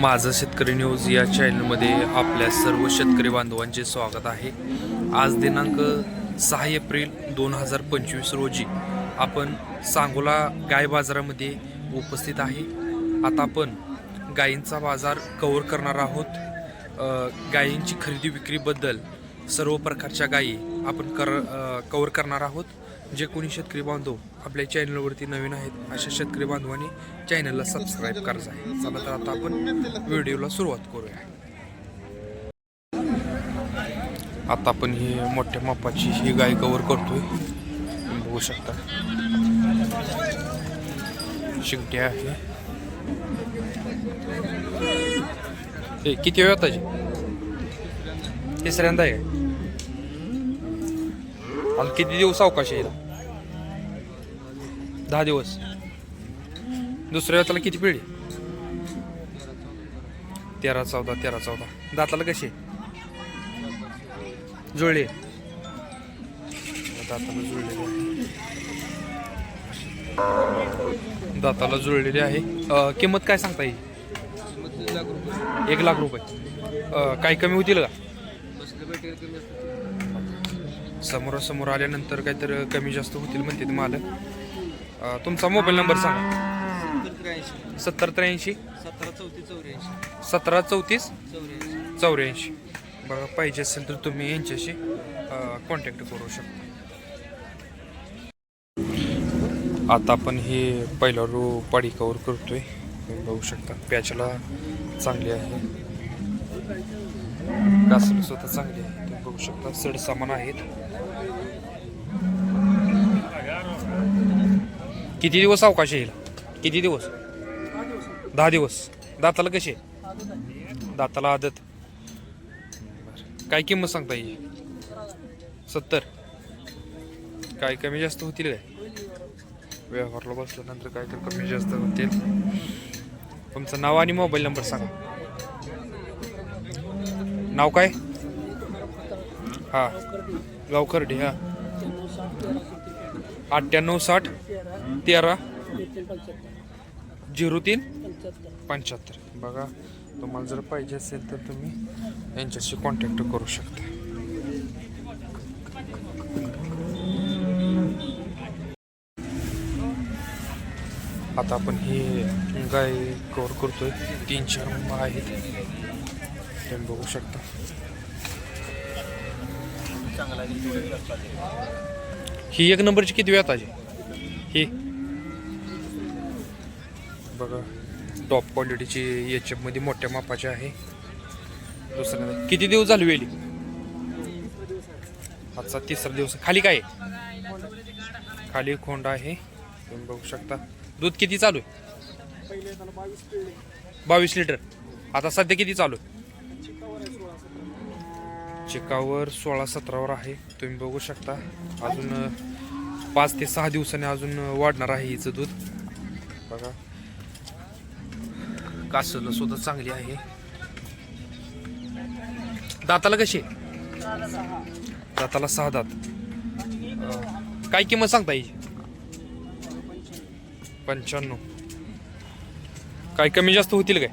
माझं शेतकरी न्यूज या चॅनलमध्ये आपल्या सर्व शेतकरी बांधवांचे स्वागत आहे. आज दिनांक सहा एप्रिल दोन हजार पंचवीस रोजी आपण सांगोला गाय बाजारामध्ये उपस्थित आहे. आता आपण गायींचा बाजार कवर करणार आहोत. गायींची खरेदी विक्रीबद्दल सर्व प्रकारच्या गायी आपण कर कवर करणार आहोत. जे कोणी शेतकरी बांधव आपल्या चॅनलवरती नवीन आहेत अशा शेतकरी बांधवांनी चॅनलला सबस्क्राईब करायचं आहे. चला तर आता आपण व्हिडिओला सुरुवात करूया. आता आपण ही मोठ्या मापाची ही गाय कवर करतोय. बघू शकता. शिंगटी आहे. हे किती वेळ ताजी तिसऱ्यांदा आहे. आणि किती दिवस अवकाश येईल दहा दिवस. दुसऱ्या वेळेला किती पिढी? तेरा चौदा तेरा चौदा. दाताला कशी? जुळले. दाताला जुळलेली दाताला जुळलेली आहे. किंमत काय सांगता येईल? एक लाख रुपये. काही कमी होतील का? समोरासमोर आल्यानंतर काहीतरी कमी जास्त होतील म्हणते मालक. तुमचा मोबाईल नंबर सांगा. सत्तर त्र्याऐंशी. सतरा चौतीस चौऱ्याऐंशी. सतरा चौतीस चौऱ्याऐंशी. चौऱ्याऐंशी. बघा पाहिजे असेल तर तुम्ही यांच्याशी कॉन्टॅक्ट करू शकता. आता आपण हे पहिला रो पाडी कवर करतोय. तुम्ही बघू शकता पॅचला चांगली आहे. कासर सुद्धा चांगली आहे. तुम्ही बघू शकता सड सामान आहेत. किती दिवस अवकाश येईल? किती दिवस? दहा दिवस. दाताला कसे दाताला आदत. काय किंमत सांगता येईल? सत्तर. काय कमी जास्त होतील काय? व्यवहारला बसल्यानंतर काय तर कमी जास्त होतील. तुमचं नाव आणि मोबाईल नंबर सांगा. नाव काय? हा. गावखर्डी हा. अठ्ठ्याण्णव साठ तेरा झिरो तीन पंच्याहत्तर. बघा तुम्हाला जर पाहिजे असेल तर तुम्ही यांच्याशी कॉन्टॅक्ट करू शकता. आता आपण हे गाय कवर करतोय. तीन चार आहेत. तुम्ही बघू शकता. ही एक नंबरची किती वेळ ताजी? ही. बघा टॉप क्वालिटीची एच मध्ये मोठ्या मापाची आहे. दुसऱ्या किती दिवस झाले वेली? आजचा तिसरा दिवस. खाली काय आहे? खाली खोंड आहे. तुम्ही बघू शकता. दूध किती चालू आहे? बावीस लिटर. आता सध्या किती चालू आहे? चिकावर सोळा सतरावर आहे. तुम्ही बघू शकता. अजून पाच ते सहा दिवसांनी अजून वाढणार आहे हिचं दूध. बघा. कासलं सुद्धा चांगली आहे. दाताला कशी? दाताला सहा दात. काय किंमत सांगता येईल पंच्याण्णव. काय कमी जास्त होतील काय?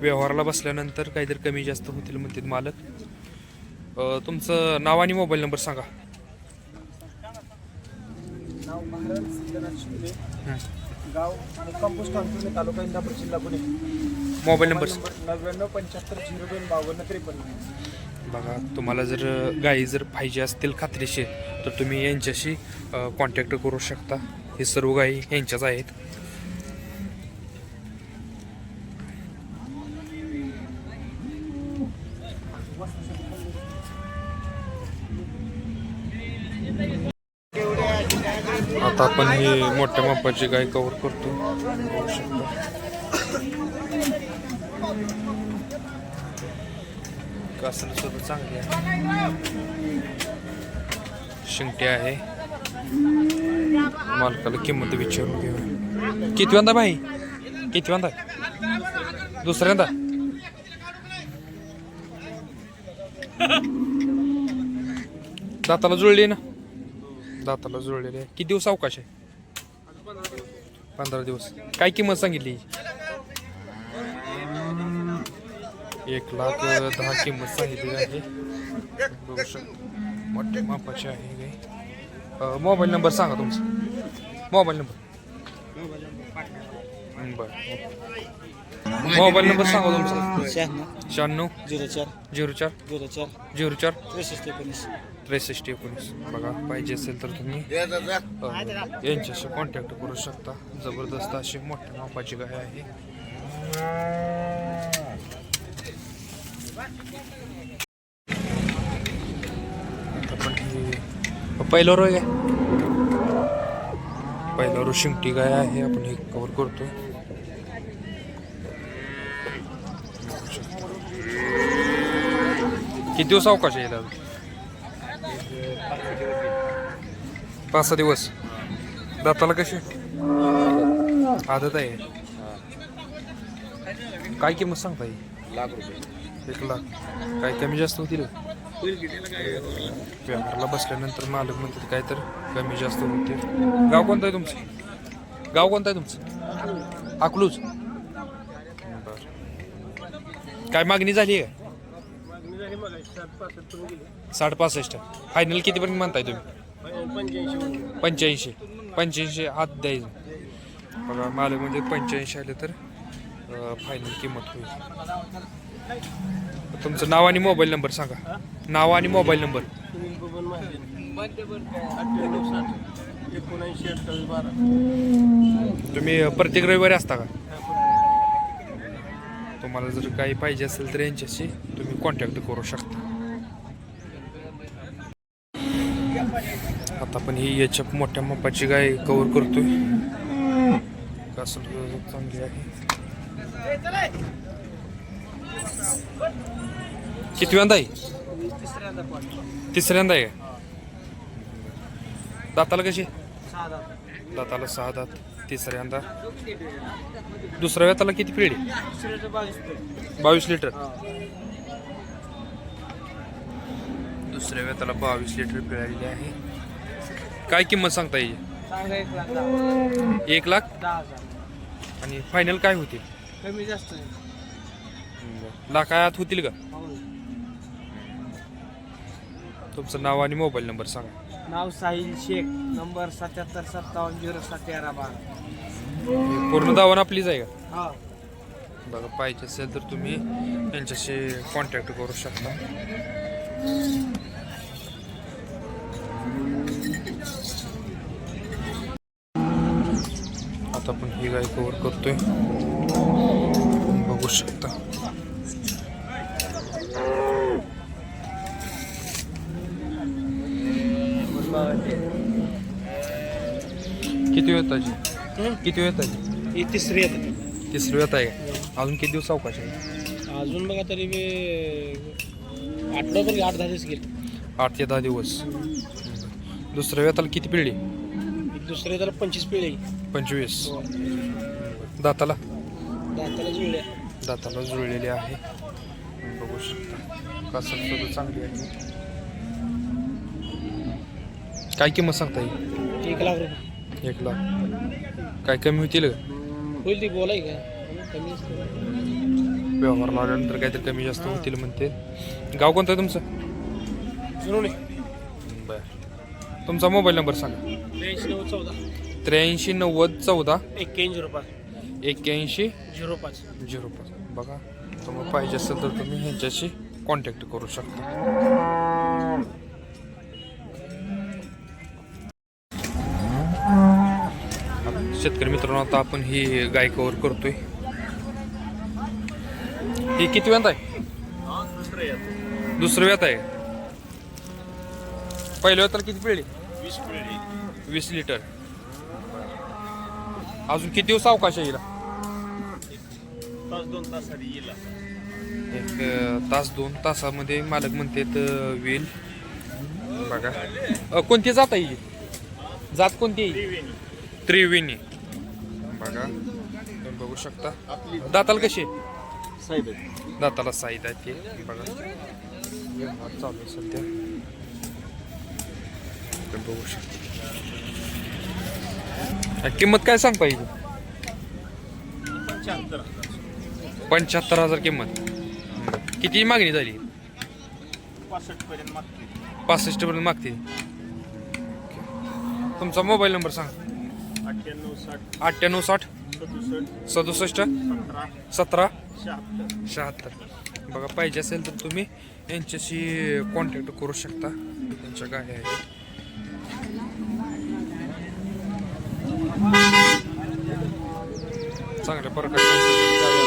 व्यवहाराला बसल्यानंतर काहीतरी कमी जास्त होतील म्हणतात मालक. तुमचं नाव आणि मोबाईल नंबर सांगा. नाव महाराज सिद्धनाथ शिंदे. गाव कंपोस्ट अंतर्गत तालुका इंदापूर जिल्हा पुणे. मोबाईल नंबर नव्याण्णव पंच्याहत्तर झिरो दोन बावन्न त्रेपन्न. बघा तुम्हाला जर गायी जर पाहिजे असतील खात्रीशीर तर तुम्ही यांच्याशी कॉन्टॅक्ट करू शकता. हे सर्व गायी यांच्याच आहेत. आता आपण ही मोठ्या मापाची गाय कव्हर करतो. बघू कासर सुद्धा चांगली आहे. शिंगटे आहे. मालकाला किंमत विचारून घेऊ कितव्यांदा बाई? कितव्यांदा दुसऱ्यांदा? दाताला जुळली ना? दाताला जुळलेली आहे. किती दिवस अवकाश आहे? पंधरा दिवस. काय किंमत सांगितली? एक लाख दहा किंमत सांगितली आहे. बघू शकता. मोठ्या मापाची आहे मोबाईल नंबर सांगा तुमचा. Mobile number. बरं. मोबाईल नंबर सांगा तुमचा. शहाण्णव शहाण्णव झिरो चार झिरो चार झिरो चार झिरो चार त्रेसष्ट एकोणीस. त्रेसष्ट एकोणीस. बघा पाहिजे असेल तर तुम्ही अ, यांच्याशी कॉन्टॅक्ट करू शकता. जबरदस्त अशी मोठ्या मापाची गाय आहे. आता पण ही पहिलं रो आहे. पहिलं रो शिंगटी गाय आहे. आपण हे कव्हर करतो किती दिवस अवकाश येईल अजून? पाच सहा दिवस. दाताला कशी? आदत आहे. काय किंमत सांगता येईल लाख रुपये. एक लाख. काय कमी जास्त होतील? व्यवहारला बसल्यानंतर मालक म्हणतात काय तर कमी जास्त होते गाव कोणतं आहे तुमचं? गाव कोणतं आहे तुमचं? अकलूज. बर. काय मागणी झाली आहे? साठ पासष्ट फायनल कितीपर्यंत म्हणताय तुम्ही? पंच्याऐंशी पंच्याऐंशी. आत द्यायचं बघा मालक म्हणजे पंच्याऐंशी आले तर फायनल किंमत होईल. तुमचं नाव आणि मोबाईल नंबर सांगा. नाव आणि मोबाईल नंबर. तुम्ही प्रत्येक रविवारी असता का? तुम्हाला जर काही पाहिजे असेल तर यांच्याशी तुम्ही कॉन्टॅक्ट करू शकता. आता पण ही याच्या मोठ्या मापाची गाय कव्हर करतोय. चांगली आहे. कितव्यांदा आहे? तिसऱ्यांदा आहे? दाताला कशी? दाताला सहा दात. तिसऱ्यांदा दुसऱ्या वेताला किती पिढी? बावीस लिटर. दुसऱ्या वेताला बावीस लिटर पिळालेली आहे. काय किंमत सांगता येईल? एक लाख? आणि फायनल काय होतील? कमी जास्त लाखात होतील का? हो. तुमचं नाव आणि मोबाईल नंबर सांगा. नाव साहिल शेख नंबर सत्याहत्तर सत्तावन्न झिरो सात तेरा बारा पूर्ण दावण आपलीच आहे का? हा. बघा पाहिजे असेल तर तुम्ही यांच्याशी कॉन्टॅक्ट करू शकता. आता पण ही गाय कव्हर करतोय. बघू शकता. किती वेळ ताजी किती वेळ ताजी ही तिसरी आहे तिसरी वेळ आहे का? अजून किती दिवस अवकाश आहे? अजून बघा तरी मी आठवडा पण आठ दहा दिवस गेले. आठ ते दहा दिवस. दुसऱ्या वेताला किती पिढी? दुसरे त्याला पंचवीस पिढी पंचवीस. दाताला? दाताला जुळल्या. दाताला जुळलेली आहे. बघू शकता. कासर सुद्धा चांगली आहे. काय किंमत सांगता येईल एक लाख रुपये. एक लाख. काय कमी होतील? होईल ती बोलाय का? कमी. व्यवहार लावल्यानंतर काहीतरी कमी जास्त होतील म्हणते. गाव कोणतं आहे तुमचं? जुळून बर. तुमचा मोबाईल नंबर सांगा. त्र्याऐंशी नव्वद चौदा. त्र्याऐंशी नव्वद चौदा. एक्क्याऐंशी झिरो पाच. एक्क्याऐंशी. झिरो पाच. झिरो पाच. बघा तुम्हाला पाहिजे असेल तर तुम्ही ह्यांच्याशी कॉन्टॅक्ट करू शकता. शेतकरी मित्रांनो आता आपण ही गाय कवर करतोय. ही किती वेळात आहे? दुसरं वेळात आहे. पहिल्या वेळात किती पिळली? वीस वीस लिटर. अजून किती दिवस अवकाश आहे येईल एक तास दोन तासामध्ये मालक म्हणतात वेल. बघा. कोणती जात आहे ही? जात कोणती आहे? त्रिवेणी. बघा. तुम्ही बघू शकता. दाताला कशी? दाताला साईद आहे ते बघा. चालू आहे सध्या. तुम्ही बघू शकता. किंमत काय सांगता येईल पंच्याहत्तर हजार किंमत. किती मागणी झाली? पासष्ट पर्यंत मागते. तुमचा मोबाईल नंबर सांग. अठ्ठ्याण्णव साठ. अठ्ठ्याण्णव साठ. सदुसष्ट. सदुसष्ट. सतरा. सतरा. शहात्तर. शहात्तर. बघा पाहिजे असेल तर तुम्ही यांच्याशी कॉन्टॅक्ट करू शकता. त्यांच्या गाड्या आहेत. चांगल्या प्रकारे